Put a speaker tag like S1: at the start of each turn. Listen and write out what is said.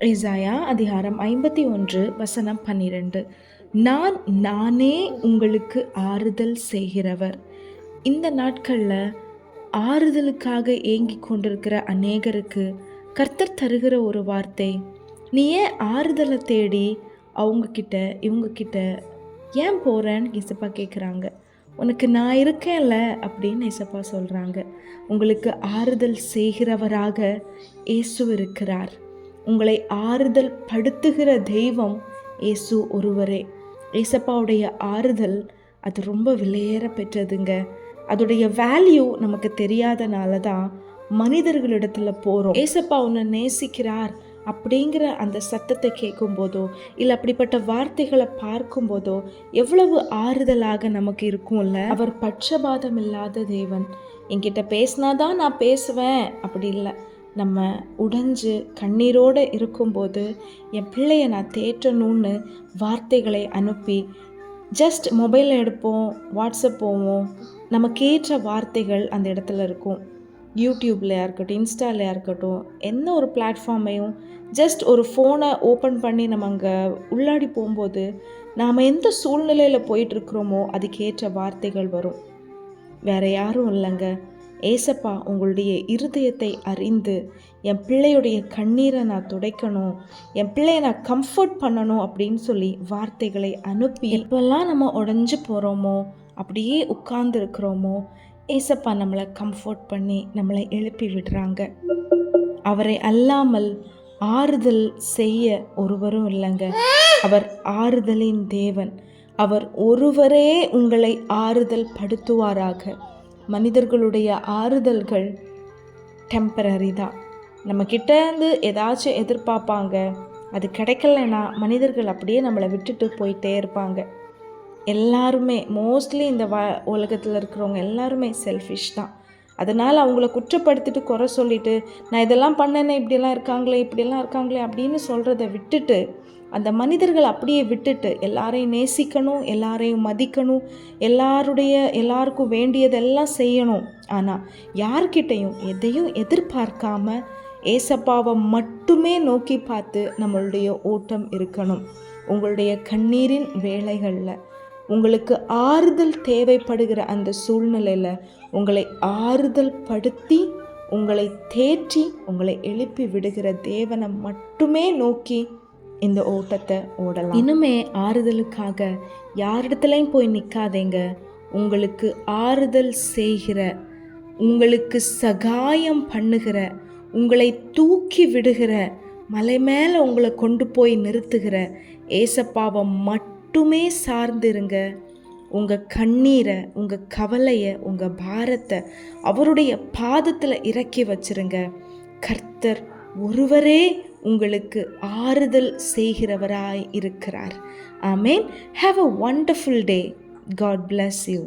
S1: ஏசாயா அதிகாரம் ஐம்பத்தி ஒன்று வசனம் பன்னிரெண்டு. நான் நானே உங்களுக்கு ஆறுதல் செய்கிறவர். இந்த நாட்களில் ஆறுதலுக்காக ஏங்கி கொண்டிருக்கிற அநேகருக்கு கர்த்தர் தருகிற ஒரு வார்த்தை நீ ஏன் ஆறுதலை தேடி அவங்கக்கிட்ட இவங்கக்கிட்ட ஏன் போகிறேன்னு இசப்பா கேட்குறாங்க உனக்கு நான் இருக்கேன்ல அப்படின்னு இசப்பா சொல்கிறாங்க உங்களுக்கு ஆறுதல் செய்கிறவராக இயேசு இருக்கிறார். உங்களை ஆறுதல் படுத்துகிற தெய்வம் இயேசு ஒருவரே. ஏசப்பாவுடைய ஆறுதல் அது ரொம்ப விலையேற பெற்றதுங்க. அதோடைய வேல்யூ நமக்கு தெரியாதனால தான் மனிதர்களிடத்துல போகிறோம் ஏசப்பா உன்னை நேசிக்கிறார் அப்படிங்கிற அந்த சத்தத்தை கேட்கும்போதோ இல்லை அப்படிப்பட்ட வார்த்தைகளை பார்க்கும்போதோ எவ்வளவு ஆறுதலாக நமக்கு இருக்கும்ல? அவர் பட்சபாதம் இல்லாத தேவன். என்கிட்ட பேசினாதான் நான் பேசுவேன். அப்படி இல்லை. நம்ம உடைஞ்சு கண்ணீரோடு இருக்கும்போது என் பிள்ளைய நான் தேற்றணும்னு வார்த்தைகளை அனுப்பி ஜஸ்ட் மொபைல் எடுப்போம் வாட்ஸ்அப் போவோம். நமக்கேற்ற வார்த்தைகள் அந்த இடத்துல இருக்கும். யூடியூப்லையாக இருக்கட்டும் இன்ஸ்டாலையா இருக்கட்டும் எந்த ஒரு பிளாட்ஃபார்மையும் ஜஸ்ட் ஒரு ஃபோனை ஓப்பன் பண்ணி நம்ம அங்கே உள்ளாடி போகும்போது நாம் எந்த சூழ்நிலையில் போயிட்டுருக்குறோமோ அதுக்கேற்ற வார்த்தைகள் வரும். வேறு யாரும் இல்லைங்க. ஏசப்பா உங்களுடைய இருதயத்தை அறிந்து என் பிள்ளையுடைய கண்ணீரை நான் துடைக்கணும் என் பிள்ளையை நான் கம்ஃபர்ட் பண்ணணும் அப்படின்னு சொல்லி வார்த்தைகளை அனுப்பி எப்பெல்லாம் நம்ம உடஞ்சி போகிறோமோ அப்படியே உட்கார்ந்துருக்கிறோமோ ஏசப்பா நம்மளை கம்ஃபர்ட் பண்ணி நம்மளை எழுப்பி விடுறாங்க. அவரை அல்லாமல் ஆறுதல் செய்ய ஒருவரும் இல்லைங்க. அவர் ஆறுதலின் தேவன். அவர் ஒருவரே உங்களை ஆறுதல் படுத்துவாராக. மனிதர்களுடைய ஆறுதல்கள் டெம்பரரி தான். நம்ம கிட்டேருந்து ஏதாச்சும் எதிர்பார்ப்பாங்க. அது கிடைக்கலன்னா மனிதர்கள் அப்படியே நம்மளை விட்டுட்டு போயிட்டே இருப்பாங்க. எல்லாருமே மோஸ்ட்லி இந்த வ உலகத்தில் இருக்கிறவங்க எல்லாருமே செல்ஃபிஷ் தான். அதனால் அவங்கள குற்றப்படுத்திட்டு குறை சொல்லிவிட்டு நான் இதெல்லாம் பண்ணேனே இப்படியெல்லாம் இருக்காங்களே இப்படியெல்லாம் இருக்காங்களே அப்படின்னு சொல்கிறத விட்டுட்டு அந்த மனிதர்கள் அப்படியே விட்டுட்டு எல்லாரையும் நேசிக்கணும் எல்லாரையும் மதிக்கணும் எல்லாருடைய எல்லாருக்கும் வேண்டியதெல்லாம் செய்யணும். ஆனால் யார்கிட்டையும் எதையும் எதிர்பார்க்காம ஏசப்பாவை மட்டுமே நோக்கி பார்த்து நம்மளுடைய ஓட்டம் இருக்கணும். உங்களுடைய கண்ணீரின் வேலைகளில் உங்களுக்கு ஆறுதல் தேவைப்படுகிற அந்த சூழ்நிலையில் உங்களை ஆறுதல் படுத்தி உங்களை தேற்றி உங்களை எழுப்பி விடுகிற தேவனை மட்டுமே நோக்கி இந்த ஓட்டத்தை ஓடலாம். இனிமே ஆறுதலுக்காக யாரிடத்துலையும் போய் நிற்காதேங்க உங்களுக்கு ஆறுதல் செய்கிற உங்களுக்கு சகாயம் பண்ணுகிற உங்களை தூக்கி விடுகிற மலை மேலே உங்களை கொண்டு போய் நிறுத்துகிற ஏசப்பாவை மட்டுமே சார்ந்திருங்க. உங்கள் கண்ணீரை உங்கள் கவலையை உங்கள் பாரத்தை அவருடைய பாதத்தில் இறக்கி வச்சிருங்க. கர்த்தர் ஒருவரே உங்களுக்கு ஆறுதல் செய்கிறவராய் இருக்கிறார். ஆமேன். Have a wonderful day God bless you